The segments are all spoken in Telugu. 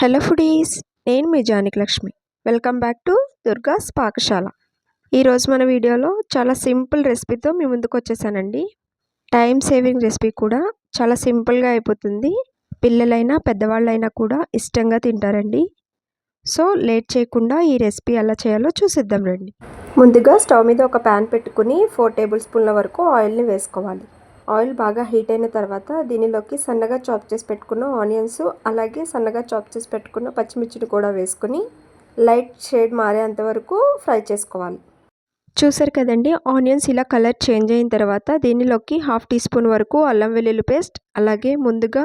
హలో ఫుడీస్ నేను మీ Jannik Lakshmi. Welcome back to Durga's Pakasala ఈరోజు మన వీడియోలో చాలా సింపుల్ రెసిపీతో మీ ముందుకు వచ్చేసానండి. టైం సేవింగ్ రెసిపీ కూడా చాలా సింపుల్గా అయిపోతుంది. పిల్లలైనా పెద్దవాళ్ళైనా కూడా ఇష్టంగా తింటారండి. సో లేట్ చేయకుండా ఈ రెసిపీ ఎలా చేయాలో చూసిద్దాం రండి. ముందుగా స్టవ్ మీద ఒక ప్యాన్ పెట్టుకుని ఫోర్ టేబుల్ స్పూన్ల వరకు ఆయిల్ని వేసుకోవాలి. ఆయిల్ బాగా హీట్ అయిన తర్వాత దీనిలోకి సన్నగా చాప్ చేసి పెట్టుకున్న ఆనియన్స్ అలాగే సన్నగా చాప్ చేసి పెట్టుకున్న పచ్చిమిర్చిని కూడా వేసుకుని లైట్ షేడ్ మారేంత వరకు ఫ్రై చేసుకోవాలి. చూసారు కదండి ఆనియన్స్ ఇలా కలర్ చేంజ్ అయిన తర్వాత దీనిలోకి హాఫ్ టీ స్పూన్ వరకు అల్లం వెల్లుల్లి పేస్ట్ అలాగే ముందుగా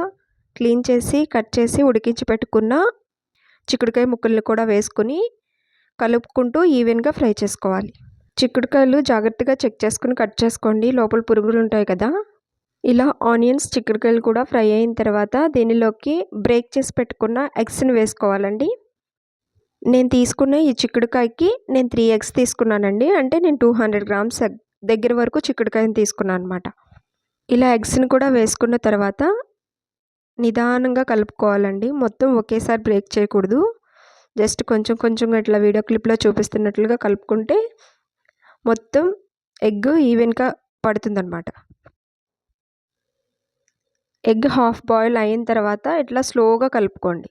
క్లీన్ చేసి కట్ చేసి ఉడికించి పెట్టుకున్న చిక్కుడుకాయ ముక్కల్ని కూడా వేసుకుని కలుపుకుంటూ ఈవెన్గా ఫ్రై చేసుకోవాలి. చిక్కుడుకాయలు జాగ్రత్తగా చెక్ చేసుకుని కట్ చేసుకోండి లోపల పురుగులు ఉంటాయి కదా. ఇలా ఆనియన్స్ చిక్కుడుకాయలు కూడా ఫ్రై అయిన తర్వాత దీనిలోకి బ్రేక్ చేసి పెట్టుకున్న ఎగ్స్ని వేసుకోవాలండి. నేను తీసుకున్న ఈ చిక్కుడుకాయకి నేను త్రీ ఎగ్స్ తీసుకున్నానండి. అంటే నేను టూ హండ్రెడ్ గ్రామ్స్ దగ్గర వరకు చిక్కుడుకాయని తీసుకున్నాను అనమాట ఇలా ఎగ్స్ని కూడా వేసుకున్న తర్వాత నిదానంగా కలుపుకోవాలండి. మొత్తం ఒకేసారి బ్రేక్ చేయకూడదు. జస్ట్ కొంచెం కొంచెం ఇట్లా వీడియో క్లిప్లో చూపిస్తున్నట్లుగా కలుపుకుంటే మొత్తం ఎగ్ ఈవెన్గా పడుతుందన్నమాట. ఎగ్ హాఫ్ బాయిల్ అయిన తర్వాత ఇట్లా స్లోగా కలుపుకోండి.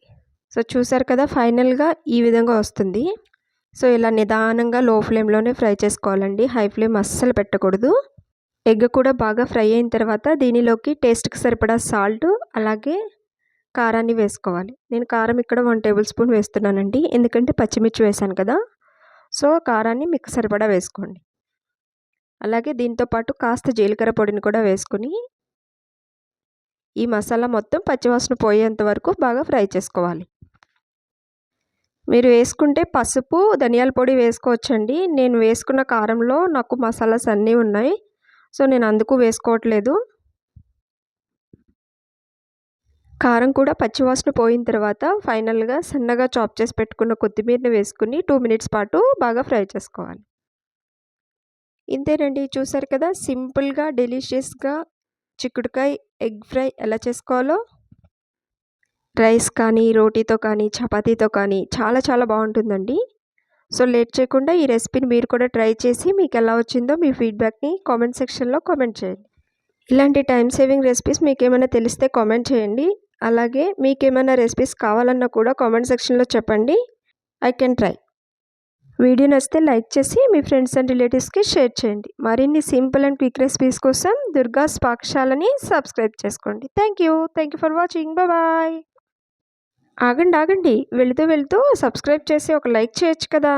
సో చూసారు కదా ఫైనల్గా ఈ విధంగా వస్తుంది. సో ఇలా నిదానంగా లో ఫ్లేమ్లోనే ఫ్రై చేసుకోవాలండి. హై ఫ్లేమ్ అస్సలు పెట్టకూడదు. ఎగ్ కూడా బాగా ఫ్రై అయిన తర్వాత దీనిలోకి టేస్ట్కి సరిపడా సాల్ట్ అలాగే కారాన్ని వేసుకోవాలి. నేను కారం ఇక్కడ వన్ టేబుల్ స్పూన్ వేస్తున్నానండి. ఎందుకంటే పచ్చిమిర్చి వేసాను కదా. సో కారాన్ని మీకు సరిపడా వేసుకోండి. అలాగే దీంతోపాటు కాస్త జీలకర్ర పొడిని కూడా వేసుకుని ఈ మసాలా మొత్తం పచ్చివాసన పోయేంత వరకు బాగా ఫ్రై చేసుకోవాలి. మీరు వేసుకుంటే పసుపు ధనియాల పొడి వేసుకోవచ్చండి. నేను వేసుకున్న కారంలో నాకు మసాలాస్ అన్నీ ఉన్నాయి. సో నేను అందుకు వేసుకోవట్లేదు. కారం కూడా పచ్చివాసన పోయిన తర్వాత ఫైనల్గా సన్నగా చాప్ చేసి పెట్టుకున్న కొత్తిమీరని వేసుకుని టూ మినిట్స్ పాటు బాగా ఫ్రై చేసుకోవాలి. ఇంతేనండి. చూసారు కదా? సింపుల్గా డెలిషియస్గా చిక్కుడుకాయ ఎగ్ ఫ్రై ఎలా చేసుకోవాలో? రైస్ కానీ రోటీతో కానీ చపాతీతో కానీ చాలా చాలా బాగుంటుందండి. సో లేట్ చేయకుండా ఈ రెసిపీని మీరు కూడా ట్రై చేసి మీకు ఎలా వచ్చిందో మీ ఫీడ్బ్యాక్ని కామెంట్ సెక్షన్లో కామెంట్ చేయండి. ఇలాంటి టైం సేవింగ్ రెసిపీస్ మీకు ఏమైనా తెలిస్తే కామెంట్ చేయండి. అలాగే మీకు ఏమైనా రెసిపీస్ కావాలన్నా కూడా కామెంట్ సెక్షన్లో చెప్పండి. I can try. వీడియో నచ్చితే లైక్ చేసి మీ ఫ్రెండ్స్ అండ్ రిలేటివ్స్కి షేర్ చేయండి. మరిన్ని సింపుల్ అండ్ క్విక్ రెసిపీస్ కోసం దుర్గాస్ పాకశాలని సబ్స్క్రైబ్ చేసుకోండి. Thank you. Thank you for watching. Bye. ఆగండి ఆగండి. వెళుతూ వెళుతూ సబ్స్క్రైబ్ చేసి ఒక లైక్ చేయొచ్చు కదా.